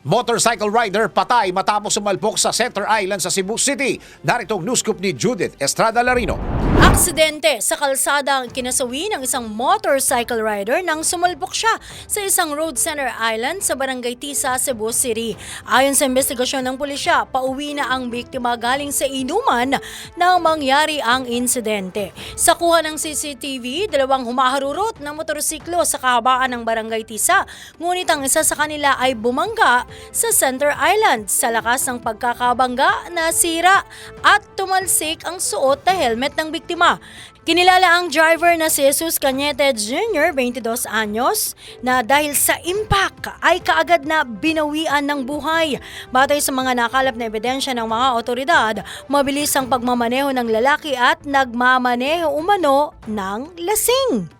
Motorcycle rider patay matapos sumalpok sa Center Island sa Cebu City. Narito ang news ni Judith Estrada Larino. Aksidente sa kalsada ang kinasawi ng isang motorcycle rider nang sumalpok siya sa isang road center island sa Barangay Tisa, Cebu City. Ayon sa investigasyon ng pulisya, pauwi na ang biktima galing sa inuman nang mangyari ang insidente. Sa kuha ng CCTV, dalawang humaharurot ng motorsiklo sa kahabaan ng Barangay Tisa, ngunit ang isa sa kanila ay bumangga sa Center Island. Sa lakas ng pagkakabangga, nasira at tumalsik ang suot na helmet ng biktima. Kinilala ang driver na si Jesus Cañete Jr., 22 anyos, na dahil sa impact ay kaagad na binawian ng buhay. Batay sa mga nakalap na ebidensya ng mga otoridad, mabilis ang pagmamaneho ng lalaki at nagmamaneho umano ng lasing.